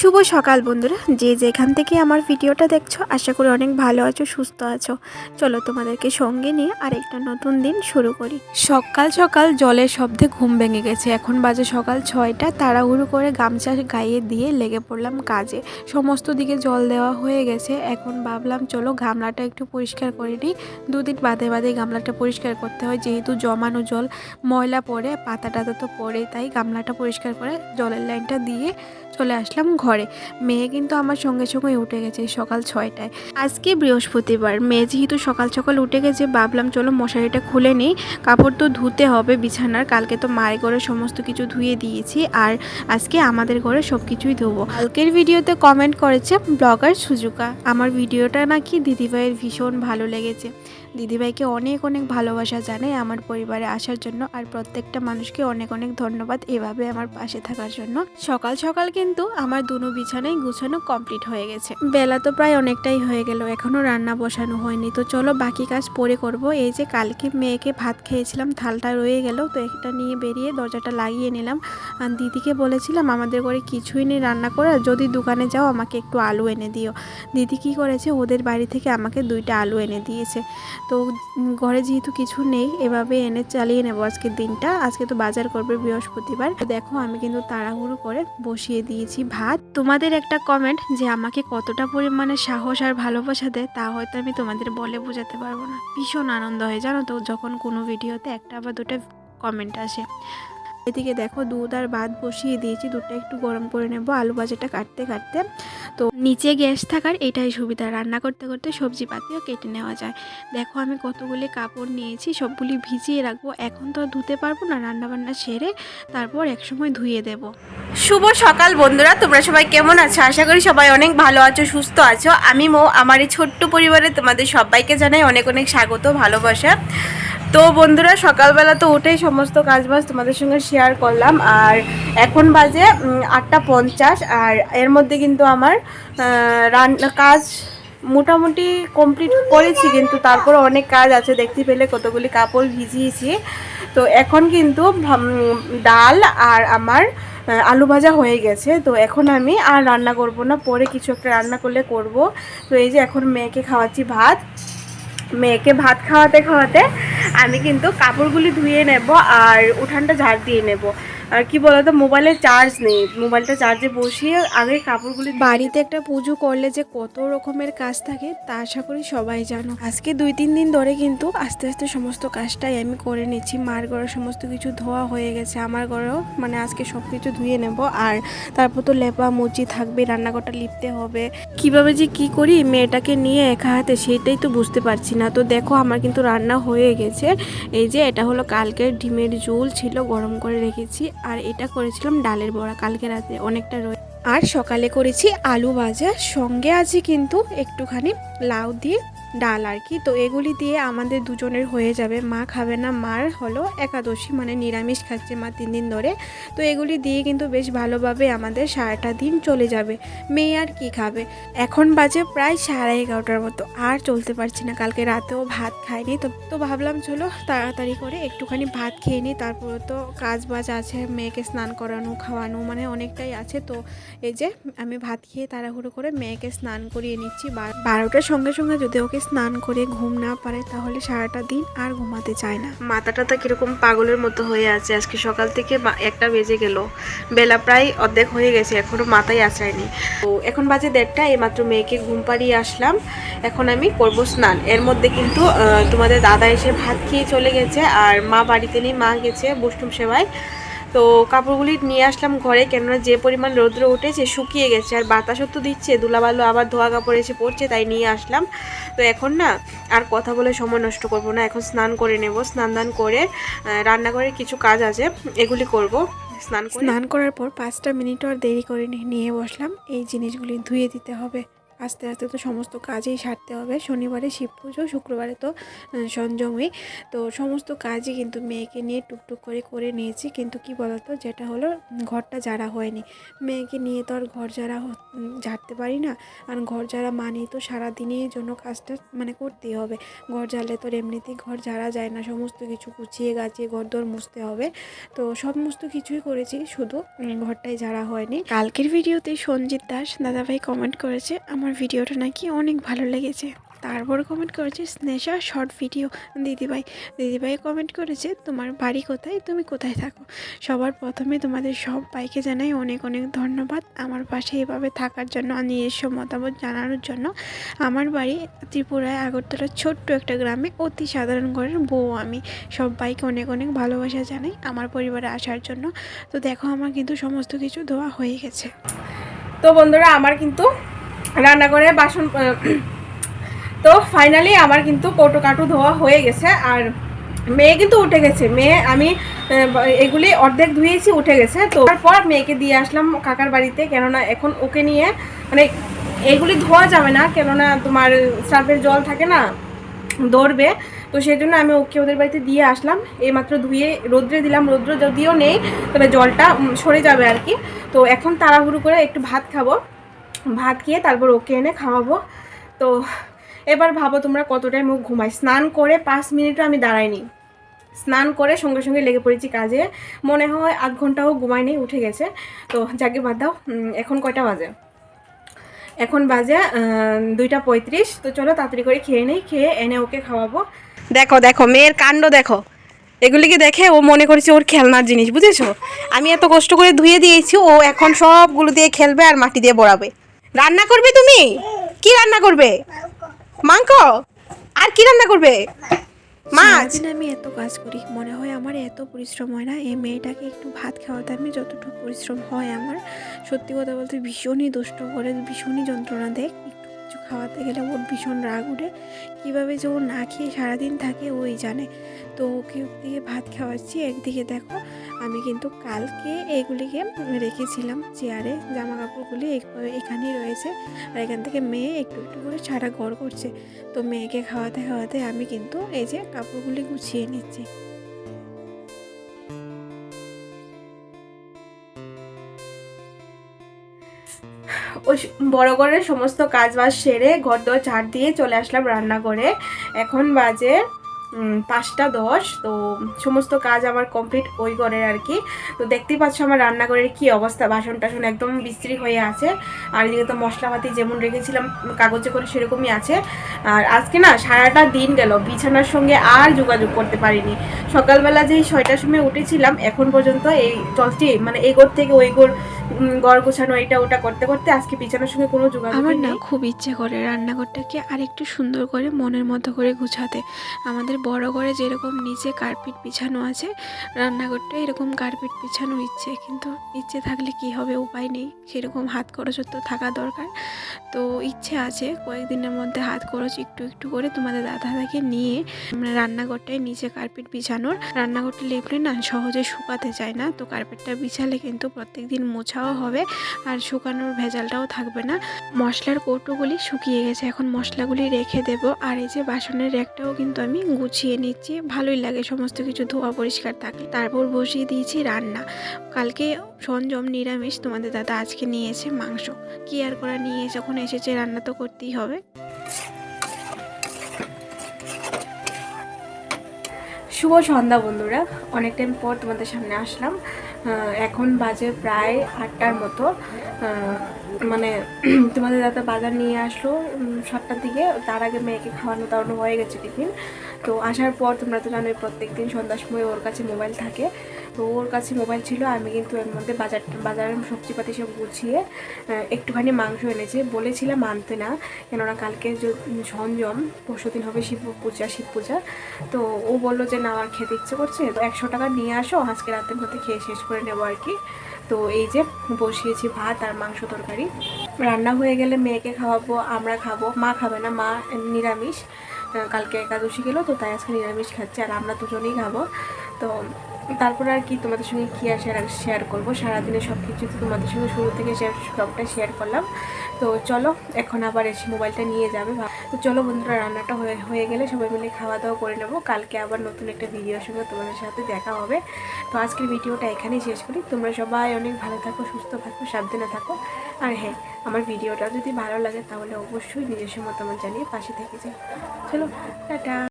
শুভ সকাল বন্ধুরা। যে যেখান থেকে আমার ভিডিওটা দেখছ, আশা করি অনেক ভালো আছো, সুস্থ আছো। চলো তোমাদেরকে সঙ্গে নিয়ে আরেকটা নতুন দিন শুরু করি। সকাল সকাল জলের শব্দে ঘুম ভেঙে গেছে। এখন বাজে সকাল ছয়টা। তাড়াহুড়ো করে গামছা গায়ে দিয়ে লেগে পড়লাম কাজে। সমস্ত দিকে জল দেওয়া হয়ে গেছে। এখন ভাবলাম, চলো গামলাটা একটু পরিষ্কার করে নিই। দুদিন বাদে বাদে গামলাটা পরিষ্কার করতে হয়। যেহেতু জমানো জল, ময়লা পড়ে, পাতা টাতা তো পড়ে, তাই গামলাটা পরিষ্কার করে জলের লাইনটা দিয়ে চলে আসলাম ঘরে। মেয়ে কিন্তু আমার সঙ্গে সঙ্গে উঠে গেছে সকাল ছয়টায়। আজকে বৃহস্পতিবার, মেয়ে যেহেতু সকাল সকাল উঠে গেছে, ভাবলাম চলো মশারিটা খুলে নিই। কাপড় তো ধুতে হবে বিছানার, কালকে তো মায়ের ঘরে সমস্ত কিছু ধুয়ে দিয়েছি আর আজকে আমাদের ঘরে সব কিছুই ধোবো। কালকের ভিডিওতে কমেন্ট করেছে ব্লগার সুজুকা। আমার ভিডিওটা নাকি দিদিভাইয়ের ভীষণ ভালো লেগেছে। দিদিভাইকে অনেক অনেক ভালোবাসা জানাই আমার পরিবারে আসার জন্য আর প্রত্যেকটা মানুষকে অনেক অনেক ধন্যবাদ এভাবে আমার পাশে থাকার জন্য। সকাল সকাল কিন্তু আমার দুনো বিছানায় গুছানো কমপ্লিট হয়ে গেছে। বেলা তো প্রায় অনেকটাই হয়ে গেল, এখনও রান্না বসানো হয়নি। তো চলো বাকি কাজ পরে করব। এই যে কালকে মেয়েকে ভাত খেয়েছিলাম, থালটা রয়ে গেল, তো এটা নিয়ে বেরিয়ে দরজাটা লাগিয়ে নিলাম। আর দিদিকে বলেছিলাম, আমাদের ঘরে কিছুই নেই রান্না করার, যদি দোকানে যাও আমাকে একটু আলু এনে দিও। দিদি কি করেছে, ওদের বাড়ি থেকে আমাকে দুইটা আলু এনে দিয়েছে। তো ঘরে যেহেতু কিছু নেই, এভাবে এনে চালিয়ে নেব আজকের দিনটা। আজকে তো বাজার করবে বৃহস্পতিবার। দেখো, আমি কিন্তু তাড়াহুড়ো করে বসিয়ে দিয়েছি ভাত। তোমাদের একটা কমেন্ট যে আমাকে কতটা পরিমাণে সাহস আর ভালোবাসা দেয়, তা হয়তো আমি তোমাদের বলে বোঝাতে পারব না। ভীষণ আনন্দ হয়, জানো তো, যখন কোনো ভিডিওতে একটা বা দুটো কমেন্ট আসে। এদিকে দেখো দুধ আর ভাত বসিয়ে দিয়েছি। দুধটা একটু গরম করে নেব। আলু ভাজাটা কাটতে কাটতে। তো নিচে গ্যাস থাকার এটাই সুবিধা। রান্না করতে করতে সবজি পাতিও কেটে নেওয়া যায়। দেখো আমি কতগুলি কাপড় নিয়েছি, সবগুলি ভিজিয়ে রাখব। এখন তো ধুতে পারব না রান্না বান্না সেরে তারপর একসময় ধুয়ে দেব। শুভ সকাল বন্ধুরা, তোমরা সবাই কেমন আছো? আশা করি সবাই অনেক ভালো আছো, সুস্থ আছো। আমি মো, আমার এই ছোট্ট পরিবারে তোমাদের সবাইকে জানাই অনেক অনেক স্বাগত, ভালোবাসা। তো বন্ধুরা, সকালবেলা তো উঠেই সমস্ত কাজবাজ তোমাদের সঙ্গে শেয়ার করলাম। আর এখন বাজে আটটা পঞ্চাশ, আর এর মধ্যে কিন্তু আমার রান্না কাজ মোটামুটি কমপ্লিট করেছি, কিন্তু তারপরে অনেক কাজ আছে, দেখতে পেলে কতগুলি কাপড় ভিজিয়েছি। তো এখন কিন্তু ডাল আর আমার আলু ভাজা হয়ে গেছে। তো এখন আমি আর রান্না করব না, পরে কিছু একটা রান্না করলে করব। তো এই যে এখন মেয়েকে খাওয়াচ্ছি ভাত। মেয়েকে ভাত খাওয়াতে খাওয়াতে আমি কিন্তু কাপড়গুলি ধুয়ে নেব আর উঠানটা ঝাড় দিয়ে নেব। আর কি বলতো মোবাইলে চার্জ নেই। মোবাইলটা চার্জে বসিয়ে আগে কাপড়গুলি বাড়িতে একটা পুজো করলে যে কত রকমের কাজ থাকে, তা আশা করি সবাই জানো। আজকে দুই তিন দিন ধরে কিন্তু আস্তে আস্তে সমস্ত কাজটাই আমি করে নিচ্ছি। মার ঘরে সমস্ত কিছু ধোয়া হয়ে গেছে, আমার ঘরেও মানে আজকে সব কিছু ধুয়ে নেব। আর তারপর তো লেপা মুচি থাকবে, রান্নাঘরটা লিপতে হবে। কীভাবে যে কি করি, মেয়েটাকে নিয়ে একা হাতে সেটাই তো বুঝতে পারছি না। তো দেখো, আমার কিন্তু রান্না হয়ে গেছে। এই যে, এটা হলো কালকের ডিমের ঝোল ছিল, গরম করে রেখেছি। আর এটা করেছিলাম ডালের বড়া কালকে রাতে, অনেকটা রয়ে আর সকালে করেছি আলু ভাজা। সঙ্গে আছে কিন্তু একটুখানি লাউ দিয়ে ডাল আর কি। তো এগুলি দিয়ে আমাদের দুজনের হয়ে যাবে। মা খাবে না, মার হলো একাদশী মানে নিরামিষ খাচ্ছে মা তিন দিন ধরে। তো এগুলি দিয়ে কিন্তু বেশ ভালোভাবে আমাদের সারাটা দিন চলে যাবে। মেয়ে আর কি খাবে? এখন বাজে প্রায় সাড়ে এগারোটার মতো। আর চলতে পারছি না। কালকে রাতেও ভাত খাইনি। তো তো ভাবলাম চলো তাড়াতাড়ি করে একটুখানি ভাত খেয়ে নিই। তারপরে তো কাজ বাজ আছে, মেয়েকে স্নান করানো, খাওয়ানো মানে অনেকটাই আছে। তো এই যে আমি ভাত খেয়ে তাড়াহুড়ো করে মেয়েকে স্নান করিয়ে নিচ্ছি। বারোটার সঙ্গে সঙ্গে যদি ওকে স্নান করে ঘুম না পারে তাহলে সারাটা দিন আর ঘুমাতে চায় না। মাথাটা তো কীরকম পাগলের মতো হয়ে আছে। আজকে সকাল থেকে একটা বেজে গেল। বেলা প্রায় অর্ধেক হয়ে গেছে, এখনও মাথায় আসায়নি তো এখন বাজে দেড়টা, এইমাত্র মেয়েকে ঘুম পাড়িয়ে আসলাম। এখন আমি করব স্নান। এর মধ্যে কিন্তু তোমাদের দাদা এসে ভাত খেয়ে চলে গেছে আর মা বাড়িতে নেই, মা গেছে বৈষ্ণব সেবায়। তো কাপড়গুলি নিয়ে আসলাম ঘরে, কেননা যে পরিমাণ রৌদ্র উঠেছে শুকিয়ে গেছে আর বাতাসও তো দিচ্ছে দুলাবালু আবার ধোয়া কাপড় এসে পড়ছে, তাই নিয়ে আসলাম। তো এখন না আর কথা বলে সময় নষ্ট করব না, এখন স্নান করে নেব, স্নান দান করে রান্নাঘরের কিছু কাজ আছে, এগুলি করব। স্নান স্নান করার পর পাঁচটা মিনিট আর দেরি করে নিয়ে বসলাম, এই জিনিসগুলি ধুয়ে দিতে হবে। আস্তে আস্তে তো সমস্ত কাজেই সারতে হবে। শনিবারে শিব পুজো শুক্রবারে তো আহ, সঞ্জমী। তো সমস্ত কাজই কিন্তু মেয়েকে নিয়ে টুকটুক করে করে নিয়েছি। কিন্তু কি বলতো যেটা হলো ঘরটা ঝাড়া হয়নি। মেয়েকে নিয়ে তো আর ঘর হ- ঝাড়তে পারি না। আর ঘর ঝাড়া মানেই তো সারাদিনের জন্য কাজটা মানে করতেই হবে। ঘর ঝাড়লে তো আর এমনিতেই ঘর ঝাড়া যায় না। সমস্ত কিছু গুছিয়ে গাছিয়ে ঘর দর মুছতে হবে। তো সমস্ত কিছুই করেছি শুধু ঘরটাই ঝাড়া হয়নি। কালকের ভিডিওতে সঞ্জিত দাস দাদাভাই কমেন্ট করেছে আমার ভিডিওটা নাকি অনেক ভালো লেগেছে। তারপর কমেন্ট করেছে স্নেশা শর্ট ভিডিও দিদিভাই দিদিভাই কমেন্ট করেছে, তোমার বাড়ি কোথায়? তুমি কোথায় থাকো? সবার প্রথমে তোমাদের সব বাইকে জানাই অনেক অনেক ধন্যবাদ। আমার পাশে এভাবে থাকার জন্য আর নিজস্ব মতামত জানানোর জন্য আমার বাড়ি ত্রিপুরায় আগরতলার ছোট্ট একটা গ্রামে অতি সাধারণ ঘরের বউ আমি। সব বাইকে অনেক অনেক ভালোবাসা জানাই আমার পরিবারে আসার জন্য। তো দেখো, আমার কিন্তু সমস্ত কিছু ধোয়া হয়ে গেছে। তো বন্ধুরা, আমার কিন্তু রান্নাঘরে বাসন তো ফাইনালি আমার কিন্তু কৌটো কাটু ধোয়া হয়ে গেছে, আর মেয়ে কিন্তু উঠে গেছে। মেয়ে, আমি এগুলি অর্ধেক ধুয়েছি, উঠে গেছে। তো তারপর মেয়েকে দিয়ে আসলাম কাকার বাড়িতে, কেননা এখন ওকে নিয়ে মানে এগুলি ধোয়া যাবে না, কেননা তোমার সার্ফের জল থাকে না দৌড়বে তো সেই জন্য আমি ওকে ওদের বাড়িতে দিয়ে আসলাম। এইমাত্র ধুয়ে রোদ্রে দিলাম। রোদ্র যদিও নেই, তবে জলটা সরে যাবে আর কি। তো এখন তাড়াহুড়ো করে একটু ভাত খাব। ভাত খেয়ে তারপর ওকে এনে খাওয়াবো। তো এবার ভাবো তোমরা কতটাই মুখ ঘুমাই স্নান করে পাঁচ মিনিটও আমি দাঁড়াইনি। স্নান করে সঙ্গে সঙ্গে লেগে পড়েছি কাজে। মনে হয় আধ ঘন্টাও ঘুমায়নি, উঠে গেছে। তো যাকে বাদ দাও এখন কয়টা বাজে? এখন বাজে দুইটা পঁয়ত্রিশ। তো চলো তাড়াতাড়ি করে খেয়ে নেই, খেয়ে এনে ওকে খাওয়াবো। দেখো দেখো, মেয়ের কাণ্ড দেখো। এগুলিকে দেখে ও মনে করেছে ওর খেলনার জিনিস, বুঝেছ? আমি এত কষ্ট করে ধুয়ে দিয়েছি, ও এখন সবগুলো দিয়ে খেলবে আর মাটি দিয়ে বড়াবে। রান্না করবে তুমি? কি রান্না করবে? মাংস। আর কি রান্না করবে? মাছ। আমি এত কাজ করি, মনে হয় আমার এত পরিশ্রম হয় না? এই মেয়েটাকে একটু ভাত খাওয়াতে আমি যতটুকু পরিশ্রম হয় আমার, সত্যি কথা বলতে ভীষণই দুষ্ট করে, ভীষণই যন্ত্রণা দেয়। কিছু খাওয়াতে গেলে ওর ভীষণ রাগ উঠে কীভাবে যে ও না খেয়ে সারাদিন থাকে ওই জানে। তো ওকে একদিকে ভাত খাওয়াচ্ছি। একদিকে দেখো, আমি কিন্তু কালকে এগুলিকে রেখেছিলাম চেয়ারে জামা কাপড়গুলি এখানেই রয়েছে। আর এখান থেকে মেয়ে একটু একটু করে ছাড়া ঘর করছে। তো মেয়েকে খাওয়াতে খাওয়াতে আমি কিন্তু এই যে কাপড়গুলি গুছিয়ে নিচ্ছি। ওই বড় করে সমস্ত কাজ বাজ সেরে ঘর দর ঝাড় দিয়ে চলে আসলাম রান্না করে এখন বাজে পাঁচটা দশ তো সমস্ত কাজ আমার কমপ্লিট ওই করে আর কি। তো দেখতেই পাচ্ছ আমার রান্নাঘরের কি অবস্থা বাসন টাসন একদম বিস্ত্রি হয়ে আছে। আর এদিকে তো মশলাপাতি যেমন রেখেছিলাম কাগজে করে সেরকমই আছে। আর আজকে না সারাটা দিন গেল বিছানার সঙ্গে আর যোগাযোগ করতে পারিনি। সকালবেলা যেই ছয়টার সময় উঠেছিলাম এখন পর্যন্ত এই চলছি মানে এই গোর থেকে ওই উম, গড় গোছানো এটা ওটা করতে করতে আজকে বিছানার সঙ্গে কোনো যোগাযোগ আমার না খুব ইচ্ছে করে রান্নাঘরটাকে আরেকটু সুন্দর করে মনের মতো করে গুছাতে। আমাদের বড় ঘরে যেরকম নিচে কার্পেট বিছানো আছে, রান্নাঘরটা এরকম কার্পেট বিছানো ইচ্ছে, কিন্তু ইচ্ছে থাকলে কি হবে উপায় নেই। সেরকম হাত খরচও তো থাকা দরকার। তো ইচ্ছে আছে, কয়েকদিনের মধ্যে হাত খরচ একটু একটু করে তোমাদের দাদা দাদাকে নিয়ে আমরা রান্নাঘরটায় নিচে কার্পেট বিছানোর রান্নাঘরটা লেপলে না সহজে শুকাতে চায় না। তো কার্পেটটা বিছালে কিন্তু প্রত্যেক দিন মোছাও হবে আর শুকানোর ভেজালটাও থাকবে না। মশলার কৌটোগুলি শুকিয়ে গেছে, এখন মশলাগুলি রেখে দেব। আর এই যে বাসনের র্যাকটাও কিন্তু আমি গুছিয়ে নিচ্ছি, ভালোই লাগে সমস্ত কিছু, ধোয়া পরিষ্কার থাকে তারপর বসিয়ে দিয়েছি রান্না। কালকে সঞ্জম নিরামিষ তোমাদের দাদা আজকে নিয়েছে মাংস। কি আর করা, নিয়ে যখন এসেছে রান্না তো করতেই হবে। শুভ সন্ধ্যা বন্ধুরা। অনেক টাইম পর তোমাদের সামনে আসলাম। এখন বাজে প্রায় আটটার মতো। মানে তোমাদের দাদা বাজার নিয়ে আসলো সাতটার দিকে। তার আগে মেয়েকে খাওয়ানো, দাওয়ানো হয়ে গেছে টিফিন। তো আসার পর তোমরা তো জানোই প্রত্যেক দিন সন্ধ্যার সময় ওর কাছে মোবাইল থাকে। তো ওর কাছে মোবাইল ছিল, আমি কিন্তু এর মধ্যে বাজার, বাজারের সবজিপাতি সব গুছিয়ে একটুখানি মাংস এনেছে। বলেছিলাম আনতে না, কেননা কালকে সঞ্জম পরশু দিন হবে শিব পূজা শিব পূজা। তো ও বলল যে না আমার খেতে ইচ্ছে করছে? তো একশো টাকা নিয়ে আসো, আজকে রাতের মধ্যে খেয়ে শেষ করে নেব আর কি। তো এই যে বসিয়েছি ভাত আর মাংস তরকারি। রান্না হয়ে গেলে মেয়েকে খাওয়াবো, আমরা খাব। মা খাবে না, মা নিরামিষ। কালকে একাদশী গেলো, তো তাই আজকে নিরামিষ খাচ্ছে, আর আমরা দুজনেই খাব। তো তারপরে আর কি তোমাদের সঙ্গে কী আর শেয়ার করব? সারাদিনে সব কিছু তো তোমাদের সঙ্গে শুরু থেকে শেয়ার সবটা শেয়ার করলাম। তো চলো, এখন আবার এসে মোবাইলটা নিয়ে যাবে। তো চলো বন্ধুরা, রান্নাটা হয়ে হয়ে গেলে সবাই মিলে খাওয়া দাওয়া করে নেব। কালকে আবার নতুন একটা ভিডিওর সঙ্গে তোমাদের সাথে দেখা হবে। তো আজকের ভিডিওটা এখানেই শেষ করি। তোমরা সবাই অনেক ভালো থাকো, সুস্থ থাকো, সাবধানে থাকো। আর হ্যাঁ আমার ভিডিওটা যদি ভালো লাগে তাহলে অবশ্যই নিজস্ব মতামত জানিয়ে পাশে থেকে যাই। চলো, টাটা।